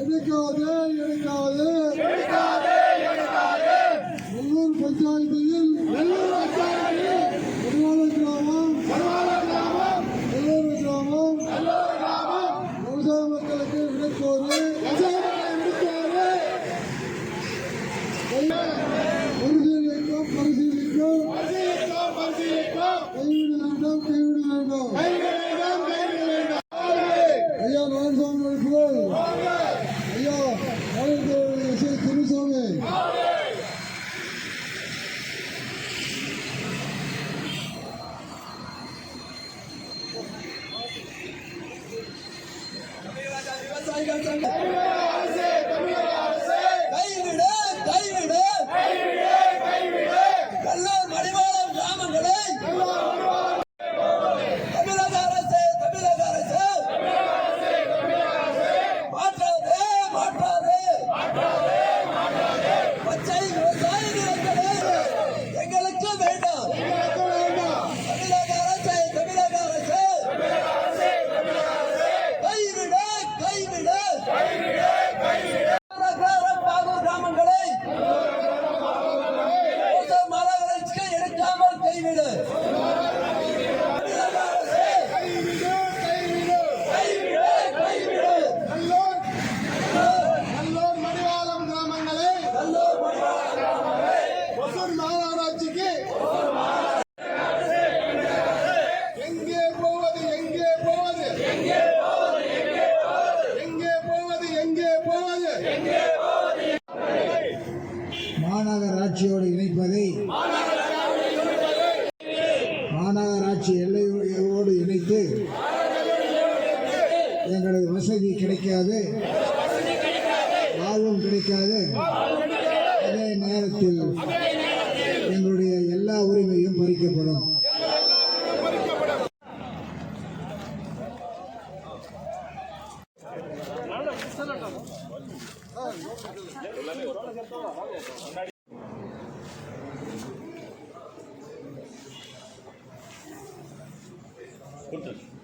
எடுக்காது எடுக்காது. உள்ளூர் பஞ்சாயத்தையில் உள்ளூர் மக்களுக்கு விடுக்கோரு பரிசீலிக்கும் பரிசீலிக்கும் கைவிட வேண்டும் கைவிட வேண்டும் கைவிட ありがとうございます。கைவிடு மாநகராட்சியோடு இணைப்பதை மாநகராட்சி எல்லையோடு இணைத்து எங்களுக்கு வசதி கிடைக்காது. லாபம் கிடைக்காது. அதே நேரத்தில் எங்களுடைய எல்லா உரிமையும் பறிக்கப்படும். Quantas?